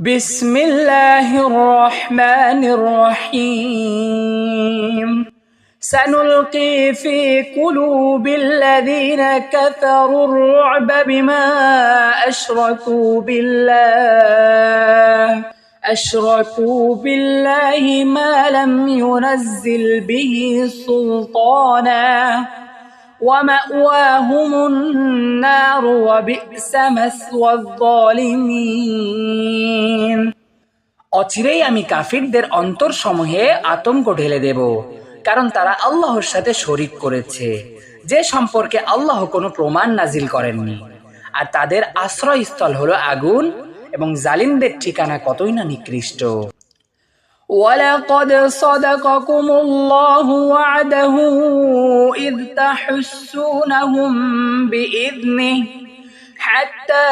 بسم الله الرحمن الرحيم. سنلقي في قلوب الذين كفروا الرعب بما أشركوا بالله. أشركوا بالله ما لم ينزل به سلطانا. ومأواهم النار وبئس مثوى الظالمين অচিরেই আমি কাফিরদের অন্তরসমূহে আতঙ্ক ঢেলে দেব কারণ তারা আল্লাহর সাথে শরিক করেছে যে সম্পর্কে আল্লাহ কোনো প্রমাণ নাজিল করেননি আর তাদের আশ্রয়স্থল হলো আগুন এবং জালিমদের ঠিকানা কতই না নিকৃষ্ট ولقد صدقكم الله وعده إذ تحسونهم بإذنه حتى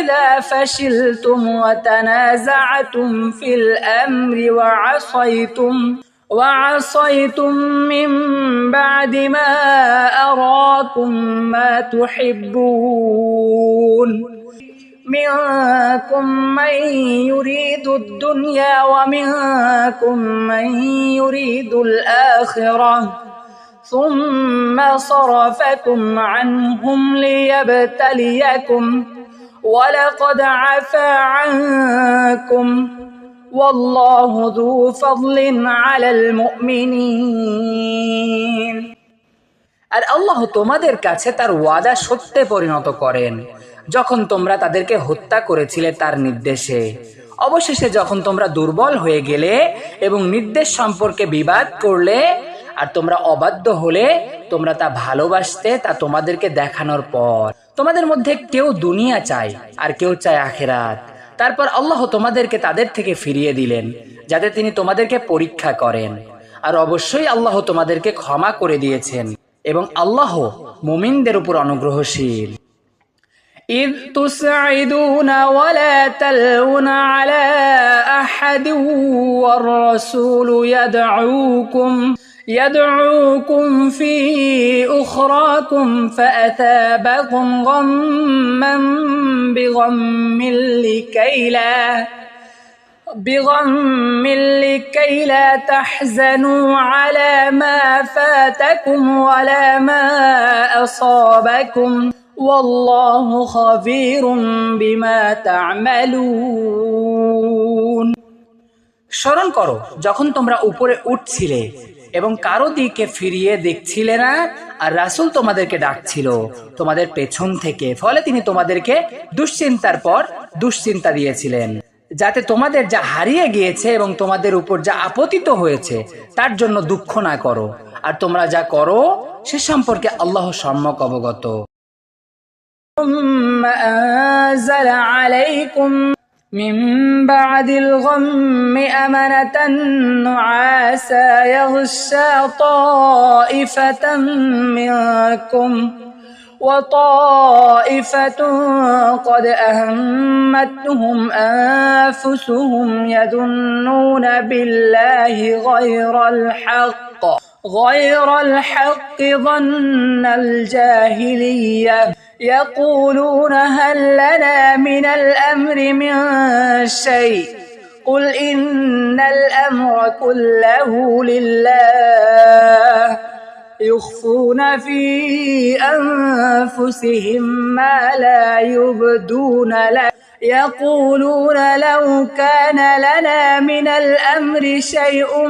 إذا فشلتم وتنازعتم في الأمر وعصيتم وعصيتم من بعد ما أراكم ما تحبون منكم من يريد الدنيا ومنكم من يريد الآخرة ثم صرفكم عنهم ليبتليكم ولقد عفا عنكم والله ذو فضل على المؤمنين আর আল্লাহ তোমাদের কাছে তার ওয়াদা সত্যে পরিণত করেন যখন তোমরা তাদেরকে হত্যা করেছিলে তার নির্দেশে। অবশেষে যখন তোমরা দুর্বল হয়ে গেলে এবং নির্দেশ সম্পর্কে বিবাদ করলে, আর তোমরা অবাধ্য হলে, তোমরা তা ভালোবাসতে তা তোমাদেরকে দেখানোর পর। তোমাদের মধ্যে কেউ দুনিয়া চায়, আর কেউ চায় আখেরাত। তারপর আল্লাহ তোমাদেরকে তাদের থেকে ফিরিয়ে দিলেন, যাতে তিনি তোমাদেরকে পরীক্ষা করেন। আর অবশ্যই আল্লাহ তোমাদেরকে ক্ষমা করে দিয়েছেন এবং আল্লাহ মুমিনদের উপর অনুগ্রহশীল। إذ تسعدون ولا تلون على أحد والرسول يدعوكم يدعوكم في أخراكم فأثابكم غما بغم لكي لا بغم لكي لا تحزنوا على ما فاتكم ولا ما أصابكم. والله خبير بما تعملون স্মরণ করো যখন তোমরা উপরে উঠছিলে এবং কারো দিকে ফিরিয়ে দেখছিলে না আর রাসূল তোমাদেরকে ডাকছিল তোমাদের পেছন থেকে ফলে তিনি তোমাদেরকে দুশ্চিন্তার পর দুশ্চিন্তা দিয়েছিলেন যাতে তোমাদের যা হারিয়ে গিয়েছে এবং তোমাদের উপর যা আপতিত হয়েছে তার জন্য দুঃখ না করো আর তোমরা যা করো সে সম্পর্কে আল্লাহ সম্যক অবগত ثم أنزل عليكم من بعد الغم أمنة نعاسا يغشى طائفة منكم وطائفة قد أهمتهم أنفسهم يظنون بالله غير الحق غير الحق ظن الجاهلية. يقولون هل لنا من الأمر من شيء؟ قل إن الأمر كله لله. يخفون في أنفسهم ما لا يبدون لك يقولون لو كان لنا من الأمر شيء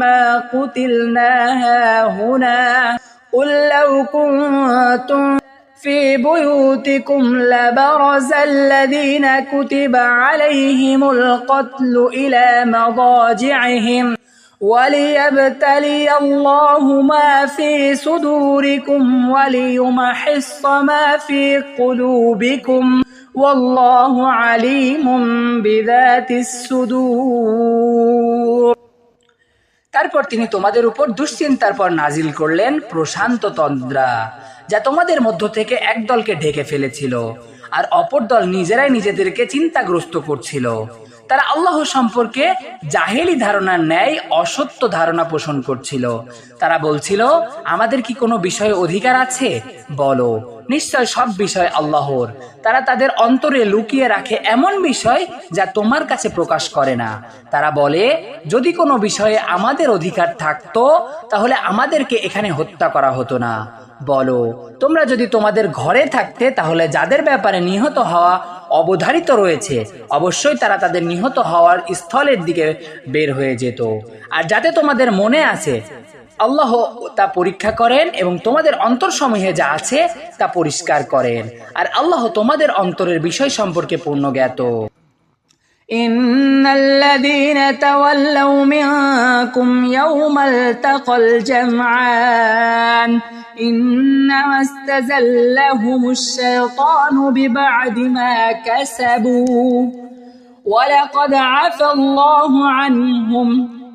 ما قتلنا هاهنا. قل لو كنتم في بيوتكم لبرز الذين كتب عليهم القتل إلى مضاجعهم وليبتلي الله ما في صدوركم وليمحص ما في قلوبكم والله عليم بذات الصدور তারপর তিনি তোমাদের উপর দুশ্চিন্তার পর নাজিল করলেন প্রশান্ত তন্দ্রা যা তোমাদের মধ্য থেকে এক দলকে ঢেকে ফেলেছিল, আর অপর দল নিজেরাই নিজেদেরকে চিন্তাগ্রস্ত করছিল। তারা আল্লাহ সম্পর্কে জাহেলি ধারণার ন্যায়, অসত্য ধারণা পোষণ করছিল। তারা বলছিল, আমাদের কি কোনো বিষয়ে অধিকার আছে? বলো। নিশ্চয় সব বিষয় আল্লাহর। তারা তাদের অন্তরে লুকিয়ে রাখে এমন বিষয় যা তোমার কাছে প্রকাশ করে না। তারা বলে, যদি কোনো বিষয়ে আমাদের অধিকার থাকতো, তাহলে আমাদেরকে এখানে হত্যা করা হতো না। বলো তোমরা যদি তোমাদের ঘরে থাকতে তাহলে যাদের ব্যাপারে নিহত হওয়া অবধারিত রয়েছে অবশ্যই তারা তাদের নিহত হওয়ার স্থলের দিকে বের হয়ে যেত আর যাতে তোমাদের মনে আছে আল্লাহ তা পরীক্ষা করেন এবং তোমাদের অন্তরসমূহে যা আছে তা পরিষ্কার করেন আর আল্লাহ তোমাদের অন্তরের বিষয় সম্পর্কে পূর্ণ জ্ঞাত إن الذين تولوا منكم يوم التقى الجمعان إنما استزلهم الشيطان ببعد ما كسبوا ولقد عفى الله عنهم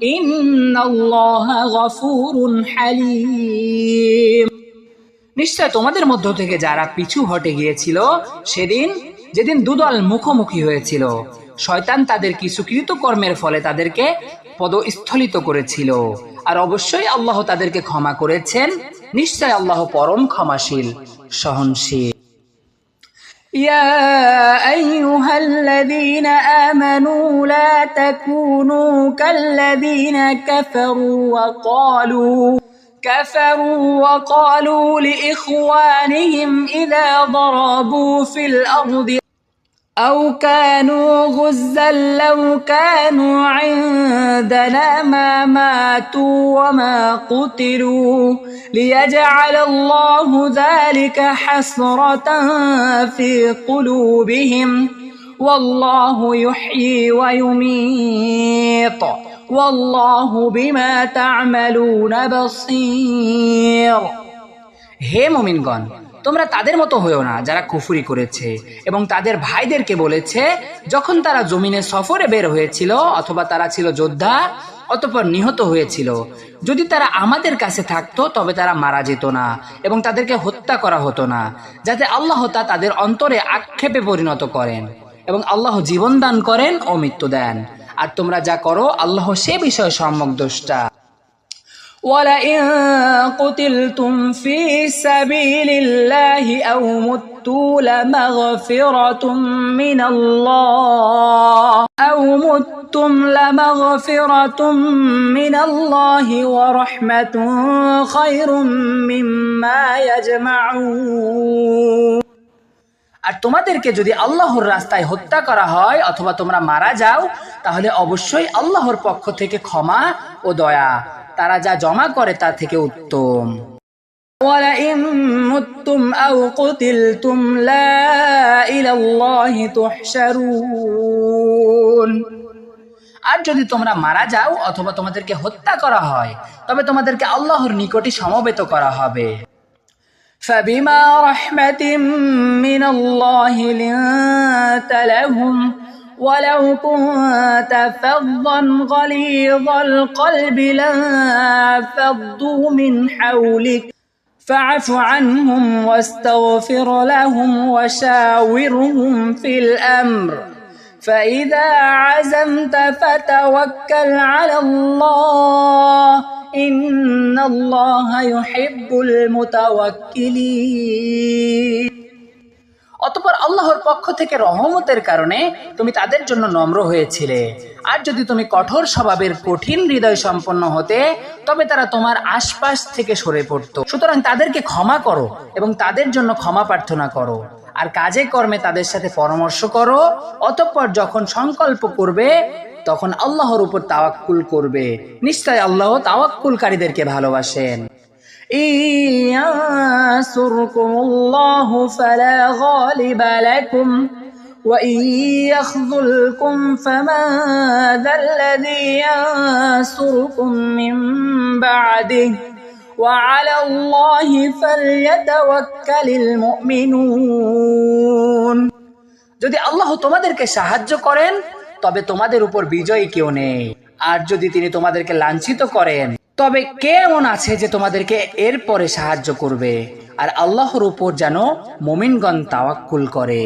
إن الله غفور حليم নিশ্চয় তোমাদের মধ্য থেকে যারা পিছু হটে গিয়েছিল সেদিন যেদিন দুদল মুখোমুখি হয়েছিল শয়তান তাদের কিছু কৃতকর্মের ফলে তাদেরকে পদস্থলিত করেছিল আর অবশ্যই আল্লাহ তাদেরকে ক্ষমা করেছেন নিশ্চয় আল্লাহ পরম ক্ষমাশীল সহনশীল يا أيها الذين آمنوا لا تكونوا كالذين كفروا وقالوا كفروا وقالوا لإخوانهم إذا ضربوا في الأرض أو كانوا غزا لو كانوا عندنا ما ماتوا وما قتلوا ليجعل الله ذلك حسرة في قلوبهم والله يحيي ويميت والله بما تعملون بصير হে মুমিনগণ তোমরা তাদের মতো হয়েও না যারা কুফুরি করেছে। এবং তাদের ভাইদেরকে বলেছে, যখন তারা জমিনে সফরে বের হয়েছিল অথবা তারা ছিল যোদ্ধা, অতপর নিহত হয়েছিল। যদি তারা আমাদের কাছে থাকতো, তবে তারা মারা যেত না এবং তাদেরকে হত্যা করা হতো না, যাতে আল্লাহ তা তাদের অন্তরে আক্ষেপে পরিণত করেন এবং আল্লাহ জীবন দান করেন ও মৃত্যু দেন। আর তোমরা যা করো, আল্লাহ সে বিষয়ে সম্যক দোষটা। ولئن قتلتم في سبيل الله أو متوا لمغفرة من الله أو متم لمغفرة من الله ورحمة خير مما يجمعون আর তোমাদেরকে যদি আল্লাহর রাস্তায় হত্যা করা হয় অথবা তোমরা মারা যাও তাহলে অবশ্যই আল্লাহর পক্ষ থেকে ক্ষমা ও দয়া তারা যা জমা করে তা থেকে উত্তম ولئن متم أو قتلتم لا إلى الله تحشرون আর যদি তোমরা মারা যাও অথবা তোমাদেরকে হত্যা করা হয় তবে তোমাদেরকে আল্লাহর নিকটে সমবেত করা হবে فبما رحمة من الله لنت لهم ولو كنت فظا غليظ القلب لانفضوا من حولك فاعف عنهم واستغفر لهم وشاورهم في الأمر فإذا عزمت فتوكل على الله إن الله يحب المتوكلين অতপর আল্লাহর পক্ষ থেকে রহমতের কারণে তুমি তাদের জন্য নম্র হয়েছিলে। আর যদি তুমি কঠোর স্বভাবের কঠিন হৃদয় সম্পন্ন হতে, তবে তারা তোমার আশপাশ থেকে সরে পড়তো। সুতরাং তাদেরকে ক্ষমা করো এবং তাদের জন্য ক্ষমা প্রার্থনা করো। আর কাজে কর্মে তাদের সাথে পরামর্শ করো। অতঃপর যখন সংকল্প করবে, তখন আল্লাহর উপর তাওয়াক্কুল করবে। নিশ্চয় আল্লাহ তাওয়াক্কুলকারীদেরকে ভালোবাসেন। ينصركم الله فلا غالب لكم وإن يخذلكم فمن ذا الذي ينصركم من بعده وعلى الله فليتوكل المؤمنون যদি আল্লাহ তোমাদেরকে সাহায্য করেন তবে তোমাদের উপর বিজয়ী কেউ নেই আর যদি তিনি তোমাদেরকে লাঞ্ছিত করেন তবে কে এমন আছে যে তোমাদেরকে এরপরে সাহায্য করবে? আর আল্লাহর উপর যেন মোমিনগণ তাওয়াক্কুল করে।